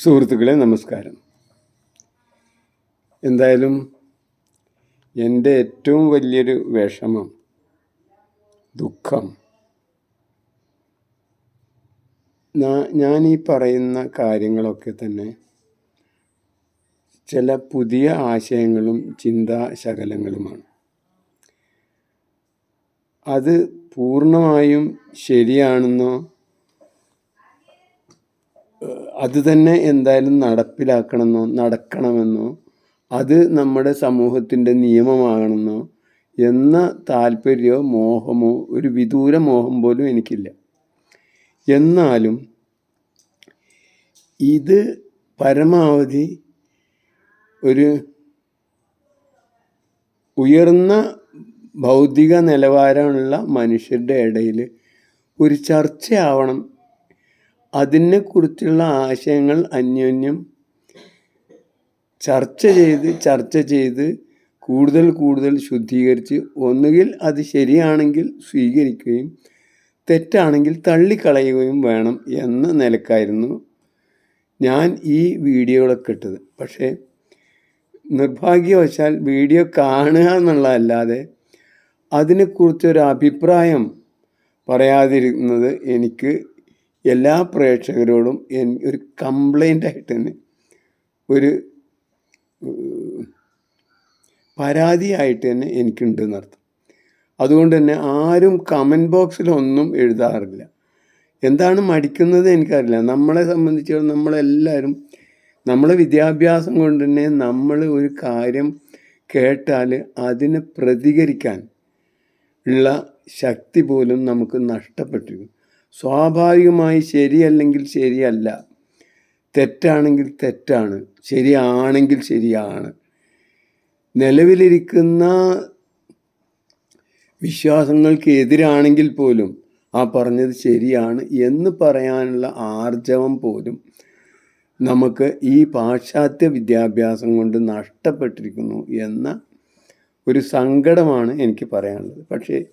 സുഹൃത്തുക്കളെ നമസ്കാരം. എന്തായാലും എന്റെ ഏറ്റവും വലിയൊരു വിഷമം ദുഃഖം ഞാൻ ഈ പറയുന്ന കാര്യങ്ങളൊക്കെ തന്നെ ചില പുതിയ ആശയങ്ങളും ചിന്താശകലങ്ങളുമാണ് അത് പൂർണമായും ശരിയാണെന്നോ അത് തന്നെ എന്തായാലും നടപ്പിലാക്കണമെന്നോ നടക്കണമെന്നോ അത് നമ്മുടെ സമൂഹത്തിന്റെ നിയമമാകണമെന്നോ എന്ന താല്പര്യമോ മോഹമോ ഒരു വിദൂര മോഹം പോലും എനിക്കില്ല. എന്നാലും ഇത് പരമാവധി ഒരു ഉയർന്ന ഭൗതിക നിലവാരമുള്ള മനുഷ്യരുടെ ഇടയിൽ ഒരു ചർച്ചയാവണം അതിനെക്കുറിച്ചുള്ള ആശയങ്ങൾ അന്യോന്യം ചർച്ച ചെയ്ത് ചർച്ച ചെയ്ത് കൂടുതൽ കൂടുതൽ ശുദ്ധീകരിച്ച് ഒന്നുകിൽ അത് ശരിയാണെങ്കിൽ സ്വീകരിക്കുകയും തെറ്റാണെങ്കിൽ തള്ളിക്കളയുകയും വേണം എന്ന നിലക്കായിരുന്നു ഞാൻ ഈ വീഡിയോകളൊക്കെ ഇട്ടത്. പക്ഷേ നിർഭാഗ്യവശാൽ വീഡിയോ കാണുക എന്നുള്ളതല്ലാതെ അതിനെക്കുറിച്ചൊരു അഭിപ്രായം പറയാതിരുന്നത് എനിക്ക് എല്ലാ പ്രേക്ഷകരോടും എൻ ഒരു കംപ്ലൈന്റ് ആയിട്ട് തന്നെ ഒരു പരാതിയായിട്ട് തന്നെ എനിക്കുണ്ട് എന്നർത്ഥം. അതുകൊണ്ട് തന്നെ ആരും കമന്റ് ബോക്സിലൊന്നും എഴുതാറില്ല. എന്താണ് മടിക്കുന്നത് എനിക്കറിയില്ല. നമ്മളെ സംബന്ധിച്ചിടത്തോളം നമ്മളെല്ലാവരും നമ്മളെ വിദ്യാഭ്യാസം കൊണ്ട് തന്നെ നമ്മൾ ഒരു കാര്യം കേട്ടാൽ അതിനെ പ്രതികരിക്കാൻ ഉള്ള ശക്തി പോലും നമുക്ക് നഷ്ടപ്പെട്ടിരിക്കും സ്വാഭാവികമായി ശരിയല്ലെങ്കിൽ ശരിയല്ല. തെറ്റാണെങ്കിൽ തെറ്റാണ്. ശരിയാണെങ്കിൽ ശരിയാണ്. നിലവിലിരിക്കുന്ന വിശ്വാസങ്ങൾക്ക് എതിരാണെങ്കിൽ പോലും ആ പറഞ്ഞത് ശരിയാണ് എന്ന് പറയാനുള്ള ആർജവം പോലും നമുക്ക് ഈ പാശ്ചാത്യ വിദ്യാഭ്യാസം കൊണ്ട് നഷ്ടപ്പെട്ടിരിക്കുന്നു എന്ന ഒരു സങ്കടമാണ് എനിക്ക് പറയാനുള്ളത്. പക്ഷേ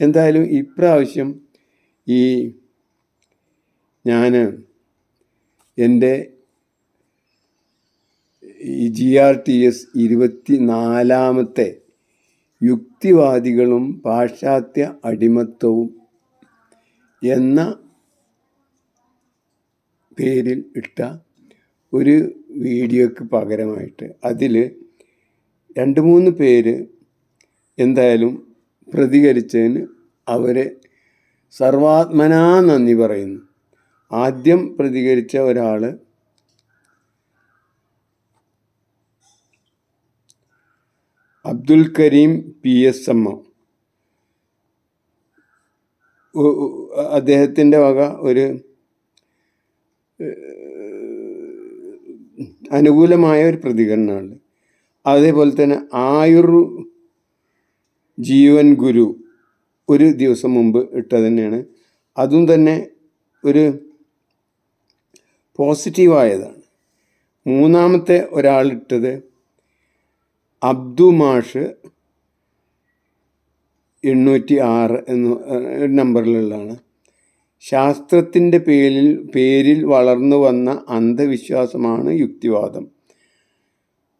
എന്തായാലും ഇപ്രാവശ്യം ഈ ഞാൻ എന്റെ ഈ ജി ആർ ടി എസ് ഇരുപത്തി നാലാമത്തെ യുക്തിവാദികളും പാശ്ചാത്യ അടിമത്തവും എന്ന പേരിൽ ഇട്ട ഒരു വീഡിയോയ്ക്ക് പകരമായിട്ട് അതിൽ രണ്ട് മൂന്ന് പേര് എന്തായാലും പ്രതികരിച്ചതിന് അവരെ സർവാത്മനാ നന്ദി പറയുന്നു. ആദ്യം പ്രതികരിച്ച ഒരാൾ Abdul Kareem P S M അദ്ദേഹത്തിന്റെ വക ഒരു അനുകൂലമായ ഒരു പ്രതികരണമാണ്. അതേപോലെ തന്നെ ആയുർ ജീവൻ ഗുരു ഒരു ദിവസം മുമ്പ് ഇട്ടത് തന്നെയാണ്. അതും തന്നെ ഒരു പോസിറ്റീവായതാണ്. മൂന്നാമത്തെ ഒരാളിട്ടത് അബ്ദു മാഷ് എണ്ണൂറ്റി ആറ് എന്ന നമ്പറിലുള്ളതാണ്. ശാസ്ത്രത്തിന്റെ പേരിൽ പേരിൽ വളർന്നു വന്ന അന്ധവിശ്വാസമാണ് യുക്തിവാദം.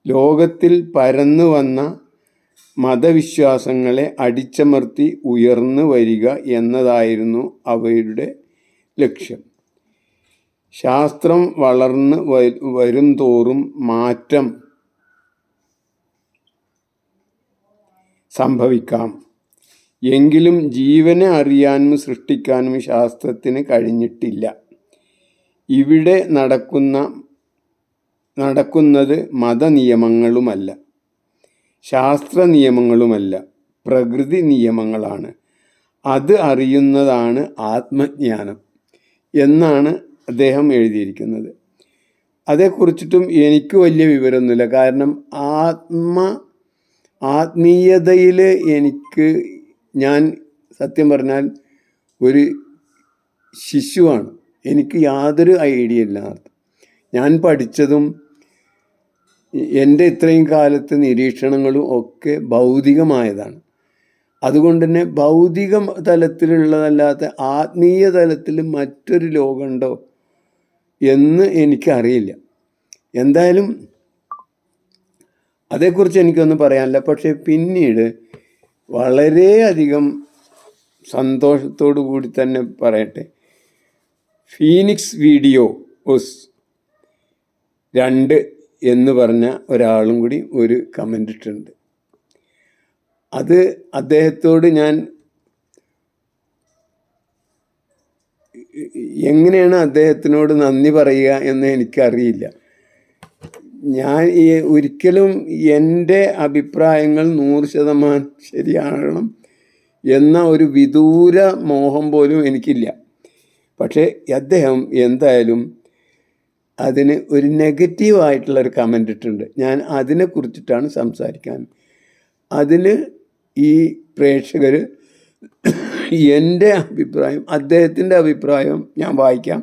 ലോകത്തിൽ പരന്നു വന്ന മതവിശ്വാസങ്ങളെ അടിച്ചമർത്തി ഉയർന്നു വരിക എന്നതായിരുന്നു അവയുടെ ലക്ഷ്യം. ശാസ്ത്രം വളർന്ന് വരുംതോറും വരും തോറും മാറ്റം സംഭവിക്കാം. എങ്കിലും ജീവനെ അറിയാനും സൃഷ്ടിക്കാനും ശാസ്ത്രത്തിന് കഴിഞ്ഞിട്ടില്ല. ഇവിടെ നടക്കുന്ന നടക്കുന്നത് മതനിയമങ്ങളുമല്ല. ശാസ്ത്ര നിയമങ്ങളുമല്ല പ്രകൃതി നിയമങ്ങളാണ് അത് അറിയുന്നതാണ് ആത്മജ്ഞാനം എന്നാണ് അദ്ദേഹം എഴുതിയിരിക്കുന്നത്. അതേക്കുറിച്ചിട്ടും എനിക്ക് വലിയ വിവരമൊന്നുമില്ല. കാരണം ആത്മ ആത്മീയതയിൽ എനിക്ക് ഞാൻ സത്യം പറഞ്ഞാൽ ഒരു ശിശുവാണ്. എനിക്ക് യാതൊരു ഐഡിയ ഇല്ല ഞാൻ പഠിച്ചതും എന്റെ ഇത്രയും കാലത്തെ നിരീക്ഷണങ്ങളും ഒക്കെ ഭൗതികമായതാണ്. അതുകൊണ്ട് തന്നെ ഭൗതിക തലത്തിലുള്ളതല്ലാത്ത ആത്മീയ തലത്തിൽ മറ്റൊരു ലോകമുണ്ടോ എന്ന് എനിക്കറിയില്ല. എന്തായാലും അതേക്കുറിച്ച് എനിക്കൊന്നും പറയാനില്ല. പക്ഷേ പിന്നീട് വളരെയധികം സന്തോഷത്തോടു കൂടി തന്നെ പറയട്ടെ. ഫീനിക്സ് വീഡിയോ വീഡിയോസ് രണ്ട് എന്ന് പറഞ്ഞ ഒരാളും കൂടി ഒരു കമന്റ് ഇട്ടിട്ടുണ്ട്. അത് അദ്ദേഹത്തോട് ഞാൻ എങ്ങനെയാണ് അദ്ദേഹത്തിനോട് നന്ദി പറയുക എന്ന് എനിക്കറിയില്ല. ഞാൻ ഒരിക്കലും എന്റെ അഭിപ്രായങ്ങൾ നൂറ് ശതമാനം ശരിയാകണം എന്ന ഒരു വിദൂര മോഹം പോലും എനിക്കില്ല. പക്ഷേ അദ്ദേഹം എന്തായാലും അതിന് ഒരു നെഗറ്റീവായിട്ടുള്ള ഒരു കമന്റ് ഇട്ടിട്ടുണ്ട്. ഞാൻ അതിനെ കുറിച്ചിട്ടാണ് സംസാരിക്കാൻ. അതിന് ഈ പ്രേക്ഷകർ എന്റെ അഭിപ്രായം അദ്ദേഹത്തിന്റെ അഭിപ്രായം ഞാൻ വായിക്കാം.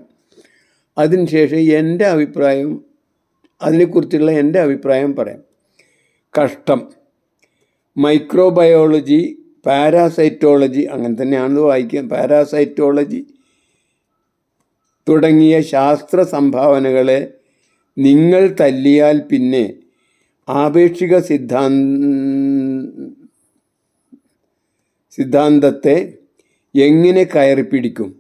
അതിനുശേഷം എന്റെ അഭിപ്രായം അതിനെക്കുറിച്ചുള്ള എന്റെ അഭിപ്രായം പറയാം. കഷ്ടം. മൈക്രോബയോളജി പാരാസൈറ്റോളജി അങ്ങനെ തന്നെയാണെന്ന് വായിക്കാം. പാരാസൈറ്റോളജി തുടങ്ങിയ ശാസ്ത്ര സംഭാവനകളെ നിങ്ങൾ തല്ലിയാൽ പിന്നെ ആപേക്ഷിക സിദ്ധാന്ത സിദ്ധാന്തത്തെ എങ്ങനെ കയറിപ്പിടിക്കും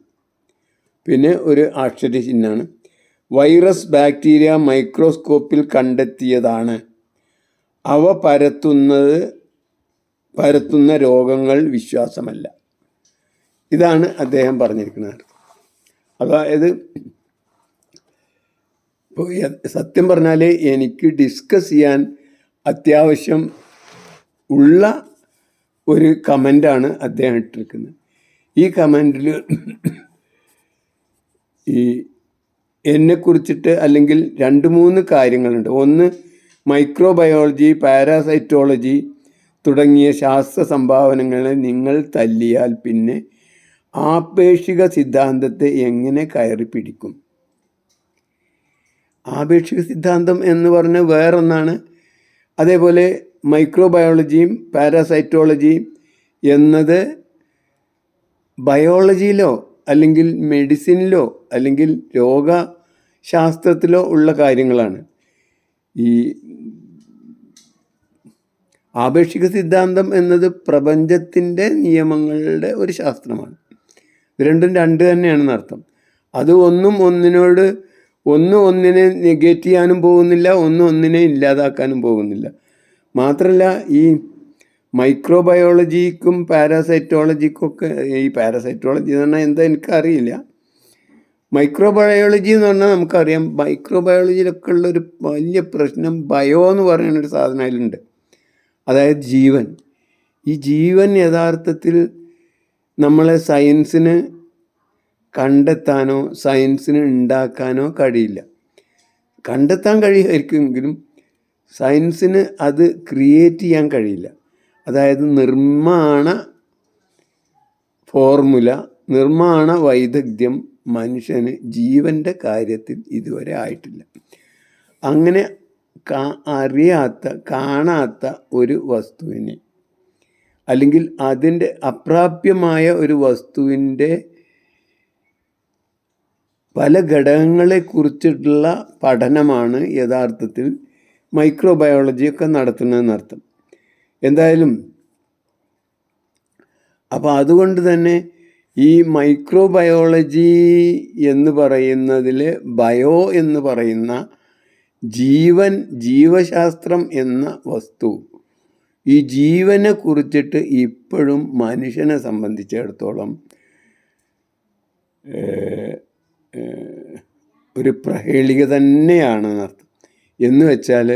പിന്നെ ഒരു ആക്ഷരചിഹ്നാണ് വൈറസ് ബാക്ടീരിയ മൈക്രോസ്കോപ്പിൽ കണ്ടെത്തിയതാണ്. അവ പരത്തുന്നത് പരത്തുന്ന രോഗങ്ങൾ വിശ്വാസമല്ല. ഇതാണ് അദ്ദേഹം പറഞ്ഞിരിക്കുന്നത്. അതായത് ഇപ്പോൾ സത്യം പറഞ്ഞാൽ എനിക്ക് ഡിസ്കസ് ചെയ്യാൻ അത്യാവശ്യം ഉള്ള ഒരു കമന്റാണ് അദ്ദേഹം ഇട്ടിരിക്കുന്നത്. ഈ കമന്റിൽ ഈ എന്നെക്കുറിച്ചിട്ട് അല്ലെങ്കിൽ രണ്ട് മൂന്ന് കാര്യങ്ങളുണ്ട്. ഒന്ന് മൈക്രോബയോളജി പാരാസൈറ്റോളജി തുടങ്ങിയ ശാസ്ത്ര സംഭാവനകളെ നിങ്ങൾ തല്ലിയാൽ പിന്നെ ആപേക്ഷിക സിദ്ധാന്തത്തെ എങ്ങനെ കയറി പിടിക്കും? ആപേക്ഷിക സിദ്ധാന്തം എന്ന് പറഞ്ഞ വേറൊന്നാണ്. അതേപോലെ മൈക്രോബയോളജിയും പാരാസൈറ്റോളജിയും എന്നത് ബയോളജിയിലോ അല്ലെങ്കിൽ മെഡിസിനിലോ അല്ലെങ്കിൽ രോഗശാസ്ത്രത്തിലോ ഉള്ള കാര്യങ്ങളാണ്. ഈ ആപേക്ഷിക സിദ്ധാന്തം എന്നത് പ്രപഞ്ചത്തിന്റെ നിയമങ്ങളുടെ ഒരു ശാസ്ത്രമാണ്. രണ്ടും രണ്ട് തന്നെയാണെന്ന് അർത്ഥം അത് ഒന്നും ഒന്നിനോട് ഒന്ന് ഒന്നിനെ നെഗേറ്റ് ചെയ്യാനും പോകുന്നില്ല ഒന്ന് ഒന്നിനെ ഇല്ലാതാക്കാനും പോകുന്നില്ല. മാത്രമല്ല ഈ മൈക്രോബയോളജിക്കും പാരാസൈറ്റോളജിക്കും ഒക്കെ ഈ പാരാസൈറ്റോളജി എന്ന് പറഞ്ഞാൽ എന്താ എനിക്കറിയില്ല. മൈക്രോബയോളജി എന്ന് പറഞ്ഞാൽ നമുക്കറിയാം മൈക്രോബയോളജിയിലൊക്കെ ഉള്ളൊരു വലിയ പ്രശ്നം ബയോ എന്ന് പറയുന്നൊരു സാധനം അതിലുണ്ട് അതായത് ജീവൻ. ഈ ജീവൻ യഥാർത്ഥത്തിൽ നമ്മളെ സയൻസിന് കണ്ടെത്താനോ സയൻസിന് ഉണ്ടാക്കാനോ കഴിയില്ല. കണ്ടെത്താൻ കഴിയുമായിരിക്കുമെങ്കിലും സയൻസിന് അത് ക്രിയേറ്റ് ചെയ്യാൻ കഴിയില്ല. അതായത് നിർമ്മാണ ഫോർമുല നിർമ്മാണ വൈദഗ്ധ്യം മനുഷ്യന് ജീവന്റെ കാര്യത്തിൽ ഇതുവരെ ആയിട്ടില്ല. അങ്ങനെ അറിയാത്ത കാണാത്ത ഒരു വസ്തുവിനെ അല്ലെങ്കിൽ അതിന്റെ അപ്രാപ്യമായ ഒരു വസ്തുവിന്റെ പല ഘടകങ്ങളെ കുറിച്ചിട്ടുള്ള പഠനമാണ് യഥാർത്ഥത്തിൽ മൈക്രോബയോളജിയൊക്കെ നടത്തുന്നതെന്നർത്ഥം എന്തായാലും അപ്പോൾ അതുകൊണ്ട് തന്നെ ഈ മൈക്രോബയോളജി എന്ന് പറയുന്നതിൽ ബയോ എന്ന് പറയുന്ന ജീവൻ ജീവശാസ്ത്രം എന്ന വസ്തു ഈ ജീവനെ കുറിച്ചിട്ട് ഇപ്പോഴും മനുഷ്യനെ സംബന്ധിച്ചിടത്തോളം ഒരു പ്രഹേളിക തന്നെയാണ് അർത്ഥം എന്ന് വെച്ചാൽ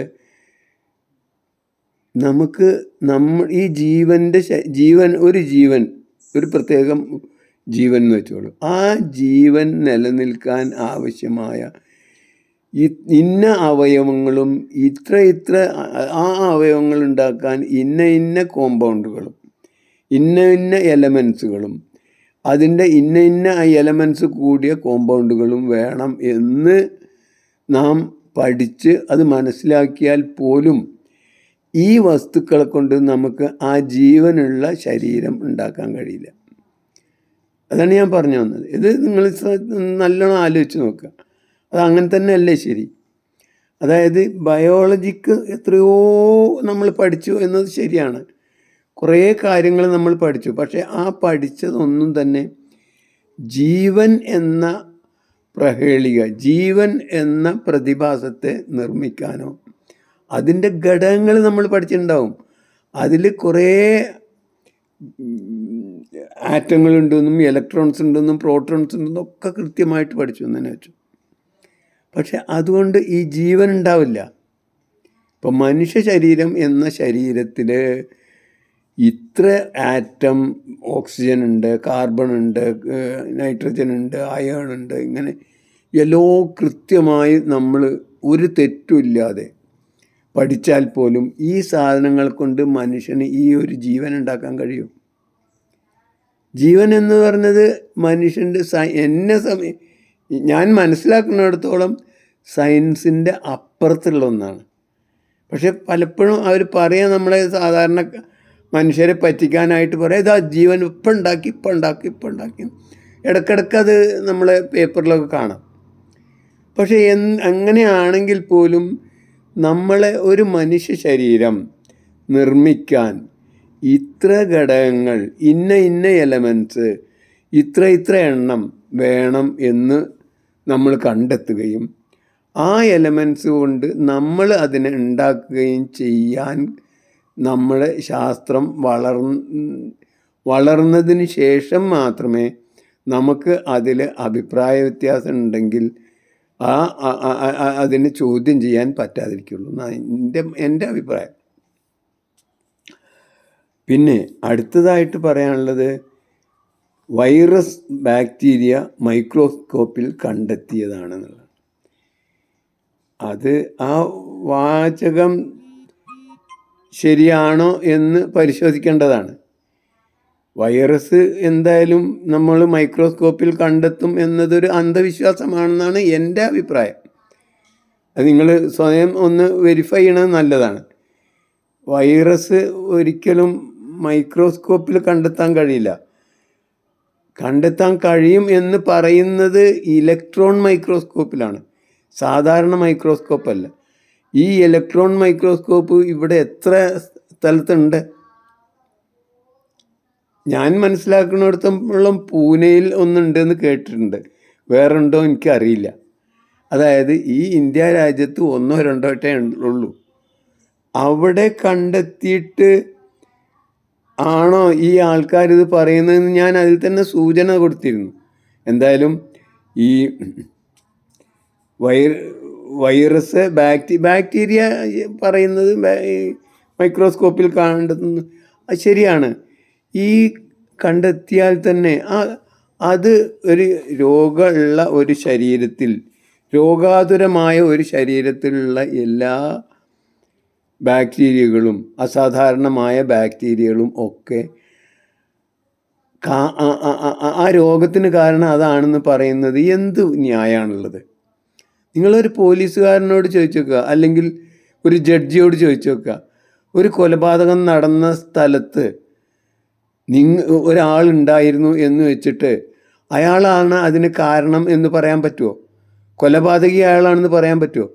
നമുക്ക് നമ്മൾ ഈ ജീവന്റെ ജീവൻ ഒരു ജീവൻ ഒരു പ്രത്യേകം ജീവൻ എന്ന് വെച്ചോളൂ. ആ ജീവൻ നിലനിൽക്കാൻ ആവശ്യമായ ഇന്ന അവയവങ്ങളും ഇത്ര ഇത്ര ആ അവയവങ്ങൾ ഉണ്ടാക്കാൻ ഇന്ന ഇന്ന കോമ്പൗണ്ടുകളും ഇന്ന ഇന്ന എലമെൻസുകളും അതിന്റെ ഇന്ന ഇന്ന എലമെൻസ് കൂടിയ കോമ്പൗണ്ടുകളും വേണം എന്ന് നാം പഠിച്ച് അത് മനസ്സിലാക്കിയാൽ പോലും ഈ വസ്തുക്കളെ കൊണ്ട് നമുക്ക് ആ ജീവനുള്ള ശരീരം ഉണ്ടാക്കാൻ കഴിയില്ല. അതാണ് ഞാൻ പറഞ്ഞു വന്നത്. ഇത് നിങ്ങൾ നല്ലോണം ആലോചിച്ച് നോക്കുക. അത് അങ്ങനെ തന്നെയല്ലേ ശരി? അതായത് ബയോളജിക്ക് എത്രയോ നമ്മൾ പഠിച്ചു എന്നത് ശരിയാണ്. കുറേ കാര്യങ്ങൾ നമ്മൾ പഠിച്ചു. പക്ഷേ ആ പഠിച്ചതൊന്നും തന്നെ ജീവൻ എന്ന പ്രഹേളിക ജീവൻ എന്ന പ്രതിഭാസത്തെ നിർമ്മിക്കാനോ അതിന്റെ ഘടകങ്ങൾ നമ്മൾ പഠിച്ചിട്ടുണ്ടാവും. അതിൽ കുറേ ആറ്റങ്ങളുണ്ടെന്നും ഇലക്ട്രോൺസ് ഉണ്ടെന്നും പ്രോട്ടോൺസ് ഉണ്ടെന്നും ഒക്കെ കൃത്യമായിട്ട് പഠിച്ചു എന്ന് തന്നെ വെച്ചു. പക്ഷെ അതുകൊണ്ട് ഈ ജീവൻ ഉണ്ടാവില്ല. ഇപ്പം മനുഷ്യ ശരീരം എന്ന ശരീരത്തിൽ ഇത്ര ആറ്റം ഓക്സിജൻ ഉണ്ട് കാർബൺ ഉണ്ട് നൈട്രജൻ ഉണ്ട് അയൺ ഉണ്ട് ഇങ്ങനെ എല്ലോ കൃത്യമായി നമ്മൾ ഒരു തെറ്റുമില്ലാതെ പഠിച്ചാൽ പോലും ഈ സാധനങ്ങൾ കൊണ്ട് മനുഷ്യന് ഈ ഒരു ജീവൻ ഉണ്ടാക്കാൻ കഴിയും. ജീവൻ എന്ന് പറഞ്ഞത് മനുഷ്യന്റെ എന്നെ സമയം ഞാൻ മനസ്സിലാക്കുന്നിടത്തോളം സയൻസിന്റെ അപ്പുറത്തുള്ള ഒന്നാണ്. പക്ഷെ പലപ്പോഴും അവർ പറയാൻ നമ്മളെ സാധാരണ മനുഷ്യരെ പറ്റിക്കാനായിട്ട് പറയാം ഇതാ ജീവൻ ഇപ്പം ഉണ്ടാക്കി ഇപ്പം ഉണ്ടാക്കി ഇപ്പം ഉണ്ടാക്കി. ഇടയ്ക്കിടയ്ക്ക് അത് നമ്മളെ പേപ്പറിലൊക്കെ കാണാം. പക്ഷേ എൻ അങ്ങനെയാണെങ്കിൽ പോലും നമ്മളെ ഒരു മനുഷ്യ ശരീരം നിർമ്മിക്കാൻ ഇത്ര ഘടകങ്ങൾ ഇന്ന ഇന്ന എലമെന്റ്സ് ഇത്ര ഇത്ര എണ്ണം വേണം എന്ന് നമ്മൾ കണ്ടെത്തുകയും ആ എലമെൻസ് കൊണ്ട് നമ്മൾ അതിനെ ഉണ്ടാക്കുകയും ചെയ്യാൻ നമ്മളെ ശാസ്ത്രം വളർ വളർന്നതിന് ശേഷം മാത്രമേ നമുക്ക് അതിൽ അഭിപ്രായ വ്യത്യാസം ഉണ്ടെങ്കിൽ ആ അതിനെ ചോദ്യം ചെയ്യാൻ പറ്റാതിരിക്കുള്ളൂ. എന്റെ എന്റെ അഭിപ്രായം. പിന്നെ അടുത്തതായിട്ട് പറയാനുള്ളത് വൈറസ് ബാക്ടീരിയ മൈക്രോസ്കോപ്പിൽ കണ്ടെത്തിയതാണെന്നുള്ളത്. അത് ആ വാചകം ശരിയാണോ എന്ന് പരിശോധിക്കേണ്ടതാണ്. വൈറസ് എന്തായാലും നമ്മൾ മൈക്രോസ്കോപ്പിൽ കണ്ടെത്തും എന്നതൊരു അന്ധവിശ്വാസമാണെന്നാണ് എന്റെ അഭിപ്രായം. അത് നിങ്ങൾ സ്വയം ഒന്ന് വെരിഫൈ ചെയ്യണത് നല്ലതാണ്. വൈറസ് ഒരിക്കലും മൈക്രോസ്കോപ്പിൽ കണ്ടെത്താൻ കഴിയില്ല. കണ്ടെത്താൻ കഴിയും എന്ന് പറയുന്നത് ഇലക്ട്രോൺ മൈക്രോസ്കോപ്പിലാണ്. സാധാരണ മൈക്രോസ്കോപ്പ് അല്ല ഈ ഇലക്ട്രോൺ മൈക്രോസ്കോപ്പ് ഇവിടെ എത്ര സ്ഥലത്തുണ്ട്? ഞാൻ മനസ്സിലാക്കുന്നിടത്തോളം പൂനെയിൽ ഒന്നുണ്ടെന്ന് കേട്ടിട്ടുണ്ട്. വേറെ ഉണ്ടോ എനിക്കറിയില്ല. അതായത് ഈ ഇന്ത്യ രാജ്യത്ത് ഒന്നോ രണ്ടോ ഒറ്റേ ഉള്ളൂ. അവിടെ കണ്ടെത്തിയിട്ട് ആണോ ഈ ആൾക്കാർ ഇത് പറയുന്നതെന്ന് ഞാൻ അതിൽ തന്നെ സൂചന കൊടുത്തിരുന്നു. എന്തായാലും ഈ വൈ വൈറസ് ബാക്ടി ബാക്ടീരിയ പറയുന്നത് മൈക്രോസ്കോപ്പിൽ കണ്ടെത്തുന്നു ശരിയാണ്. ഈ കണ്ടെത്തിയാൽ തന്നെ ആ അത് ഒരു രോഗമുള്ള ഒരു ശരീരത്തിൽ രോഗാതുരമായ ഒരു ശരീരത്തിലുള്ള എല്ലാ ബാക്ടീരിയകളും അസാധാരണമായ ബാക്ടീരിയകളും ഒക്കെ ആ രോഗത്തിന് കാരണം അതാണെന്ന് പറയുന്നത് എന്ത് ന്യായമാണുള്ളത് നിങ്ങളൊരു പോലീസുകാരനോട് ചോദിച്ചു നോക്കുക അല്ലെങ്കിൽ ഒരു ജഡ്ജിയോട് ചോദിച്ചു നോക്കുക ഒരു കൊലപാതകം നടന്ന സ്ഥലത്ത് നിങ്ങ ഒരാളുണ്ടായിരുന്നു എന്ന് വെച്ചിട്ട് അയാളാണ് അതിന് കാരണം എന്ന് പറയാൻ പറ്റുമോ കൊലപാതകി അയാളാണെന്ന് പറയാൻ പറ്റുമോ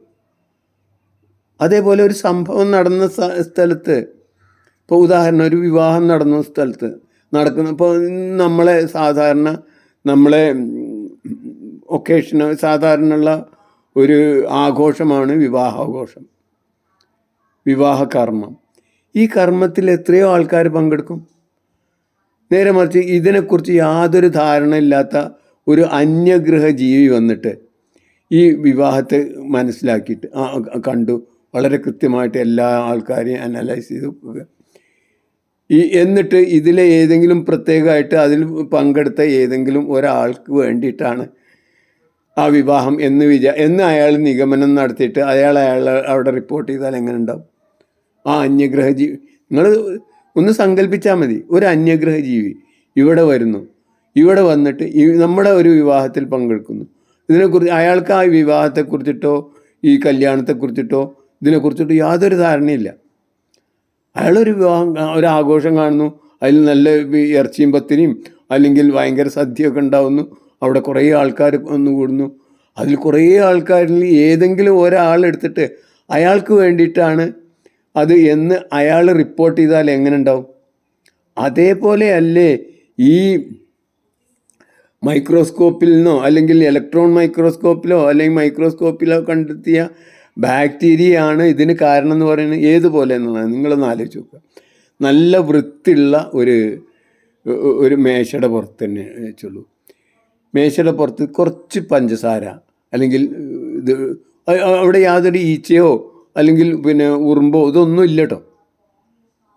അതേപോലെ ഒരു സംഭവം നടന്ന സ്ഥ- സ്ഥലത്ത്. ഇപ്പോൾ ഉദാഹരണം ഒരു വിവാഹം നടന്ന സ്ഥലത്ത്. നടക്കുന്ന ഇപ്പോൾ നമ്മളെ സാധാരണ നമ്മളെ ഒക്കേഷന് സാധാരണയുള്ള ഒരു ആഘോഷമാണ് വിവാഹാഘോഷം. വിവാഹ കർമ്മം. ഈ കർമ്മത്തിൽ എത്രയോ ആൾക്കാർ പങ്കെടുക്കും. നേരെ മറിച്ച് ഇതിനെക്കുറിച്ച് യാതൊരു ധാരണയില്ലാത്ത ഒരു അന്യഗ്രഹ ജീവി വന്നിട്ട് ഈ വിവാഹത്തെ മനസ്സിലാക്കിയിട്ട് കണ്ടു. വളരെ കൃത്യമായിട്ട് എല്ലാ ആൾക്കാരെയും അനലൈസ് ചെയ്ത് ഈ എന്നിട്ട് ഇതിലെ ഏതെങ്കിലും പ്രത്യേകമായിട്ട് അതിൽ പങ്കെടുത്ത ഏതെങ്കിലും ഒരാൾക്ക് വേണ്ടിയിട്ടാണ് ആ വിവാഹം എന്ന് വിചാ എന്ന് അയാൾ നിഗമനം നടത്തിയിട്ട് അയാൾ അയാൾ അവിടെ റിപ്പോർട്ട് ചെയ്താൽ എങ്ങനെ ഉണ്ടാവും? ആ അന്യഗ്രഹ ജീവി നിങ്ങൾ ഒന്ന് സങ്കല്പിച്ചാൽ മതി. ഒരു അന്യഗ്രഹ ജീവി ഇവിടെ വരുന്നു. ഇവിടെ വന്നിട്ട് നമ്മുടെ ഒരു വിവാഹത്തിൽ പങ്കെടുക്കുന്നു. ഇതിനെക്കുറിച്ച് അയാൾക്ക് ആ വിവാഹത്തെക്കുറിച്ചിട്ടോ ഈ കല്യാണത്തെക്കുറിച്ചിട്ടോ ഇതിനെക്കുറിച്ചിട്ടോ യാതൊരു ധാരണയില്ല. അയാളൊരു വിവാഹം ഒരു ആഘോഷം കാണുന്നു. അതിൽ നല്ല ഇറച്ചിയും പത്തിനിയും അല്ലെങ്കിൽ ഭയങ്കര സദ്യയൊക്കെ ഉണ്ടാവുന്നു. അവിടെ കുറേ ആൾക്കാർ വന്നു കൂടുന്നു. അതിൽ കുറേ ആൾക്കാരിൽ ഏതെങ്കിലും ഒരാളെടുത്തിട്ട് അയാൾക്ക് വേണ്ടിയിട്ടാണ് അത് എന്ന് അയാൾ റിപ്പോർട്ട് ചെയ്താൽ എങ്ങനെ ഉണ്ടാവും? അതേപോലെ അല്ലേ ഈ മൈക്രോസ്കോപ്പിൽ നിന്നോ അല്ലെങ്കിൽ ഇലക്ട്രോൺ മൈക്രോസ്കോപ്പിലോ അല്ലെങ്കിൽ മൈക്രോസ്കോപ്പിലോ കണ്ടെത്തിയ ബാക്ടീരിയ ആണ് ഇതിന് കാരണം എന്ന് പറയുന്നത് ഏതുപോലെ എന്നുള്ളത് നിങ്ങളൊന്ന് ആലോചിച്ച് നോക്കുക. നല്ല വൃത്തിയുള്ള ഒരു ഒരു മേശയുടെ പുറത്ത് തന്നെ വെച്ചുള്ളൂ. മേശയുടെ പുറത്ത് കുറച്ച് പഞ്ചസാര അല്ലെങ്കിൽ ഇത് അവിടെ യാതൊരു ഈച്ചയോ അല്ലെങ്കിൽ പിന്നെ ഉറുമ്പോ ഇതൊന്നും ഇല്ല കേട്ടോ.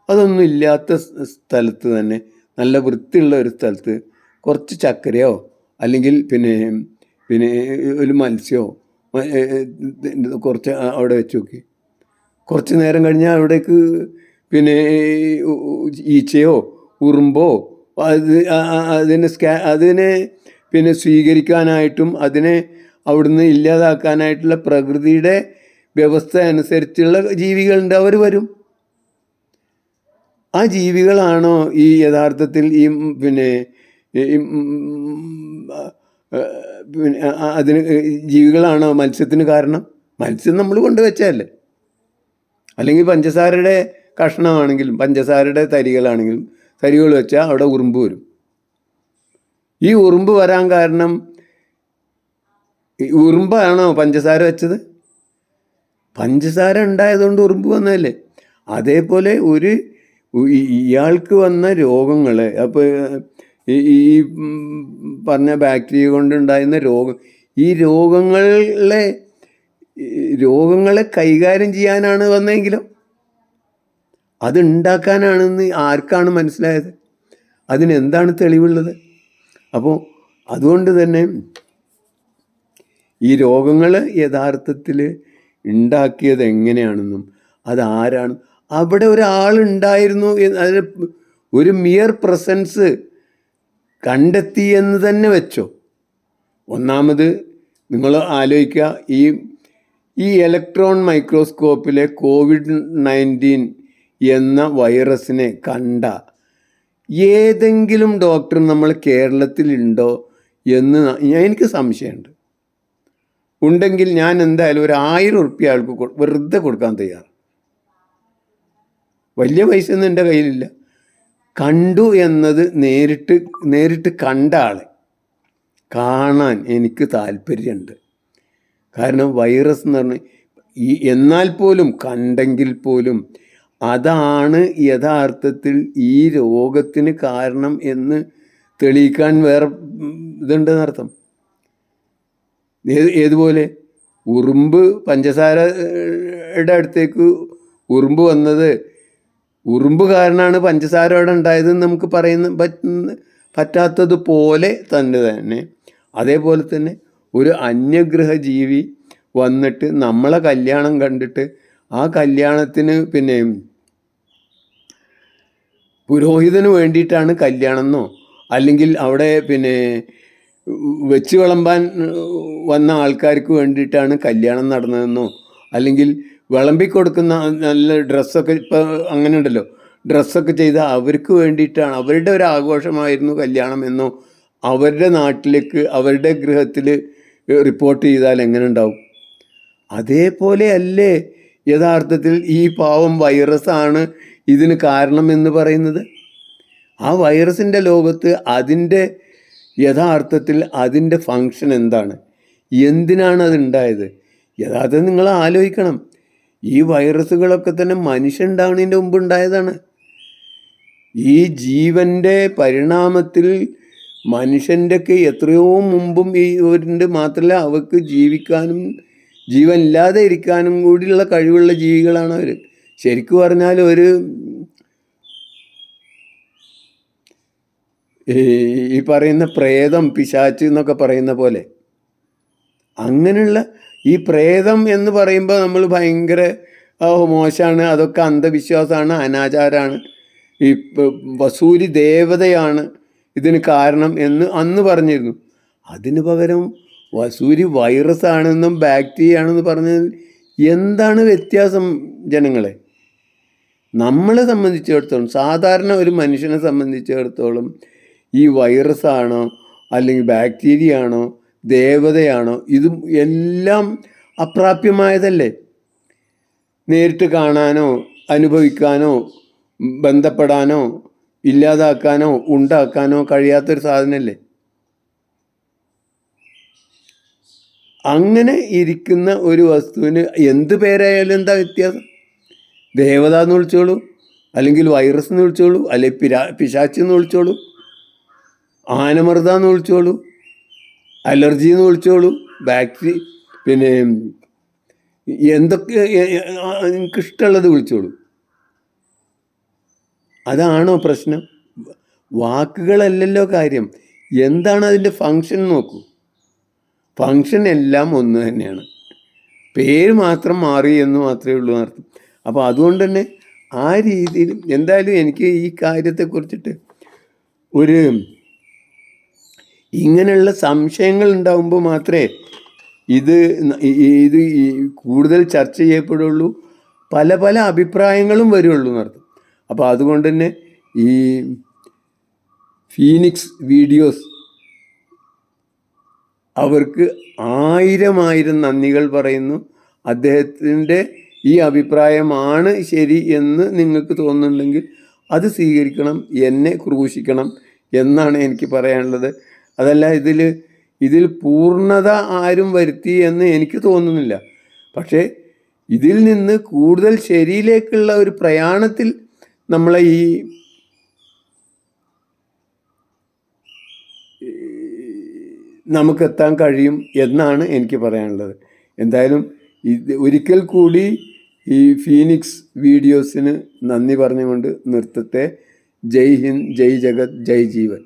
അതൊന്നും ഇല്ലാത്ത സ്ഥലത്ത് തന്നെ നല്ല വൃത്തിയുള്ള ഒരു സ്ഥലത്ത് കുറച്ച് ചക്കരയോ അല്ലെങ്കിൽ പിന്നെ പിന്നെ ഒരു മത്സ്യമോ കുറച്ച് അവിടെ വെച്ച് നോക്കി. കുറച്ച് നേരം കഴിഞ്ഞാൽ അവിടേക്ക് പിന്നെ ഈച്ചയോ ഉറുമ്പോ അത് അതിനെ സ്കാ അതിനെ പിന്നെ സ്വീകരിക്കാനായിട്ടും അതിനെ അവിടുന്ന് ഇല്ലാതാക്കാനായിട്ടുള്ള പ്രകൃതിയുടെ വ്യവസ്ഥ അനുസരിച്ചുള്ള ജീവികളുണ്ട് അവർ വരും. ആ ജീവികളാണോ ഈ യഥാർത്ഥത്തിൽ ഈ പിന്നെ അതിന് ജീവികളാണ് മത്സ്യത്തിന് കാരണം? മത്സ്യം നമ്മൾ കൊണ്ടുവച്ചതല്ലേ അല്ലെങ്കിൽ പഞ്ചസാരയുടെ കഷ്ണമാണെങ്കിലും പഞ്ചസാരയുടെ തരികളാണെങ്കിലും തരികൾ വെച്ചാൽ അവിടെ ഉറുമ്പ് വരും. ഈ ഉറുമ്പ് വരാൻ കാരണം ഉറുമ്പാണോ പഞ്ചസാര വെച്ചത്? പഞ്ചസാര ഉണ്ടായതുകൊണ്ട് ഉറുമ്പ് വന്നതല്ലേ. അതേപോലെ ഒരു ഇയാൾക്ക് വന്ന രോഗങ്ങൾ അപ്പോൾ ഈ ഈ പറഞ്ഞ ബാക്ടീരിയ കൊണ്ടുണ്ടായിരുന്ന രോഗം ഈ രോഗങ്ങളെ രോഗങ്ങളെ കൈകാര്യം ചെയ്യാനാണ് വന്നെങ്കിലും അതുണ്ടാക്കാനാണെന്ന് ആർക്കാണ് മനസ്സിലായത്? അതിനെന്താണ് തെളിവുള്ളത്? അപ്പോൾ അതുകൊണ്ട് തന്നെ ഈ രോഗങ്ങൾ യഥാർത്ഥത്തിൽ ഉണ്ടാക്കിയത് എങ്ങനെയാണെന്നും അതാരാണ് അവിടെ ഒരാളുണ്ടായിരുന്നു അതിന് ഒരു മിയർ പ്രസൻസ് കണ്ടെത്തി എന്ന് തന്നെ വെച്ചോ. ഒന്നാമത് നിങ്ങൾ ആലോചിക്കുക ഈ ഈ ഇലക്ട്രോൺ മൈക്രോസ്കോപ്പിലെ കോവിഡ് നയന്റീൻ എന്ന വൈറസിനെ കണ്ട ഏതെങ്കിലും ഡോക്ടർ നമ്മൾ കേരളത്തിലുണ്ടോ എന്ന് എനിക്ക് സംശയമുണ്ട്. ഉണ്ടെങ്കിൽ ഞാൻ എന്തായാലും ഒരു ആയിരം ഉറുപ്പ്യ ആൾക്ക് വെറുതെ കൊടുക്കാൻ തയ്യാറ് വലിയ പൈസ ഒന്നും എന്റെ കയ്യിലില്ല. കണ്ടു എന്നത് നേരിട്ട് നേരിട്ട് കണ്ട ആൾ കാണാൻ എനിക്ക് താല്പര്യമുണ്ട്. കാരണം വൈറസ് എന്ന് പറഞ്ഞാൽ ഈ എന്നാൽ പോലും കണ്ടെങ്കിൽ പോലും അതാണ് യഥാർത്ഥത്തിൽ ഈ രോഗത്തിന് കാരണം എന്ന് തെളിയിക്കാൻ വേറെ ഇതുണ്ടെന്നർത്ഥം ഏത് ഏതുപോലെ? ഉറുമ്പ് പഞ്ചസാരയുടെ അടുത്തേക്ക് ഉറുമ്പ് വന്നത് ഉറുമ്പ് കാരണമാണ് പഞ്ചസാര അവിടെ ഉണ്ടായതെന്ന് നമുക്ക് പറയുന്ന പറ്റുന്ന പറ്റാത്തതുപോലെ തന്നെ തന്നെ. അതേപോലെ തന്നെ ഒരു അന്യഗ്രഹ ജീവി വന്നിട്ട് നമ്മളെ കല്യാണം കണ്ടിട്ട് ആ കല്യാണത്തിന് പിന്നെ പുരോഹിതന് വേണ്ടിയിട്ടാണ് കല്യാണം എന്നോ അല്ലെങ്കിൽ അവിടെ പിന്നെ വെച്ച് വിളമ്പാൻ വന്ന ആൾക്കാർക്ക് വേണ്ടിയിട്ടാണ് കല്യാണം നടന്നതെന്നോ? അല്ലെങ്കിൽ വിളമ്പിക്കൊടുക്കുന്ന നല്ല ഡ്രസ്സൊക്കെ ഇപ്പോൾ അങ്ങനെ ഉണ്ടല്ലോ ഡ്രസ്സൊക്കെ ചെയ്ത് അവർക്ക് വേണ്ടിയിട്ടാണ്. അവരുടെ ഒരു ആഘോഷമായിരുന്നു കല്യാണം എന്നോ അവരുടെ നാട്ടിലേക്ക് അവരുടെ ഗൃഹത്തിൽ റിപ്പോർട്ട് ചെയ്താൽ എങ്ങനെ ഉണ്ടാവും? അതേപോലെ അല്ലേ യഥാർത്ഥത്തിൽ ഈ പാവം വൈറസാണ് ഇതിന് കാരണം എന്ന് പറയുന്നത്? ആ വൈറസിന്റെ ലോകത്ത് അതിന്റെ യഥാർത്ഥത്തിൽ അതിന്റെ ഫങ്ഷൻ എന്താണ്? എന്തിനാണ് അത് ഉണ്ടായത്? യഥാർത്ഥത്തിൽ നിങ്ങൾ ആലോചിക്കണം. ഈ വൈറസുകളൊക്കെ തന്നെ മനുഷ്യൻ ഉണ്ടാവുന്നതിന്റെ മുമ്പ് ഉണ്ടായതാണ് ഈ ജീവന്റെ പരിണാമത്തിൽ മനുഷ്യന്റെയൊക്കെ എത്രയോ മുമ്പും ഈ ഒരുണ്ട് മാത്രമല്ല അവർക്ക് ജീവിക്കാനും ജീവൻ ഇല്ലാതെ ഇരിക്കാനും കൂടിയുള്ള കഴിവുള്ള ജീവികളാണ് അവർ ശരിക്കും പറഞ്ഞാൽ ഒരു ഈ പറയുന്ന പ്രേതം പിശാച്ച് എന്നൊക്കെ പറയുന്ന പോലെ അങ്ങനെയുള്ള ഈ പ്രേതം എന്ന് പറയുമ്പോൾ നമ്മൾ ഭയങ്കര മോശമാണ് അതൊക്കെ അന്ധവിശ്വാസമാണ് അനാചാരമാണ് ഈ വസൂരി ദേവതയാണ് ഇതിന് കാരണം എന്ന് അന്ന് പറഞ്ഞിരുന്നു. അതിന് പകരം വസൂരി വൈറസ് ആണെന്നും ബാക്ടീരിയ ആണെന്ന് പറഞ്ഞതിൽ എന്താണ് വ്യത്യാസം ജനങ്ങളെ? നമ്മളെ സംബന്ധിച്ചിടത്തോളം സാധാരണ ഒരു മനുഷ്യനെ സംബന്ധിച്ചിടത്തോളം ഈ വൈറസ് ആണോ അല്ലെങ്കിൽ ബാക്ടീരിയ ആണോ ദേവതയാണോ? ഇതും എല്ലാം അപ്രാപ്യമായതല്ലേ? നേരിട്ട് കാണാനോ അനുഭവിക്കാനോ ബന്ധപ്പെടാനോ ഇല്ലാതാക്കാനോ ഉണ്ടാക്കാനോ കഴിയാത്തൊരു സാധനമല്ലേ അങ്ങനെ ഇരിക്കുന്ന ഒരു വസ്തുവിന് എന്ത് പേരായാലും എന്താ വ്യത്യാസം? ദേവത എന്ന് വിളിച്ചോളൂ അല്ലെങ്കിൽ വൈറസ് എന്ന് വിളിച്ചോളൂ അല്ലെങ്കിൽ പിരാ പിശാച്ച് എന്ന് വിളിച്ചോളൂ ആനമർദ്ദ എന്ന് വിളിച്ചോളൂ അലർജി എന്ന് വിളിച്ചോളൂ. ബാക്ടീരിയ പിന്നെ എന്തൊക്കെ നിങ്ങൾക്ക് ഇഷ്ടമുള്ളത് വിളിച്ചോളൂ. അതാണോ പ്രശ്നം? വാക്കുകളല്ലല്ലോ കാര്യം. എന്താണ് അതിന്റെ ഫങ്ഷൻ നോക്കൂ. ഫങ്ഷൻ എല്ലാം ഒന്ന് തന്നെയാണ്. പേര് മാത്രം മാറി എന്ന് മാത്രമേ ഉള്ളൂ അർത്ഥം അപ്പോൾ അതുകൊണ്ട് തന്നെ ആ രീതിയിൽ എന്തായാലും എനിക്ക് ഈ കാര്യത്തെക്കുറിച്ചിട്ട് ഒരു ഇങ്ങനെയുള്ള സംശയങ്ങൾ ഉണ്ടാകുമ്പോൾ മാത്രമേ ഇത് ഇത് കൂടുതൽ ചർച്ച ചെയ്യപ്പെടുള്ളൂ. പല പല അഭിപ്രായങ്ങളും വരുള്ളൂ എന്നർത്ഥം. അപ്പോൾ അതുകൊണ്ട് തന്നെ ഈ ഫീനിക്സ് വീഡിയോസ് അവർക്ക് ആയിരം ആയിരം നന്ദികൾ പറയുന്നു. അദ്ദേഹത്തിന്റെ ഈ അഭിപ്രായമാണ് ശരി എന്ന് നിങ്ങൾക്ക് തോന്നുന്നുണ്ടെങ്കിൽ അത് സ്വീകരിക്കണം എന്നെ ക്രൂശിക്കണം എന്നാണ് എനിക്ക് പറയാനുള്ളത്. അതല്ല ഇതിൽ ഇതിൽ പൂർണത ആരും വരുത്തി എന്ന് എനിക്ക് തോന്നുന്നില്ല. പക്ഷേ ഇതിൽ നിന്ന് കൂടുതൽ ശരിയിലേക്കുള്ള ഒരു പ്രയാണത്തിൽ നമ്മളെ ഈ നമുക്കെത്താൻ കഴിയും എന്നാണ് എനിക്ക് പറയാനുള്ളത്. എന്തായാലും ഇത് ഒരിക്കൽ കൂടി ഈ ഫീനിക്സ് വീഡിയോസിന് നന്ദി പറഞ്ഞുകൊണ്ട് നൃത്തത്തെ ജയ് ഹിന്ദ് ജയ് ജഗത് ജയ് ജീവൻ.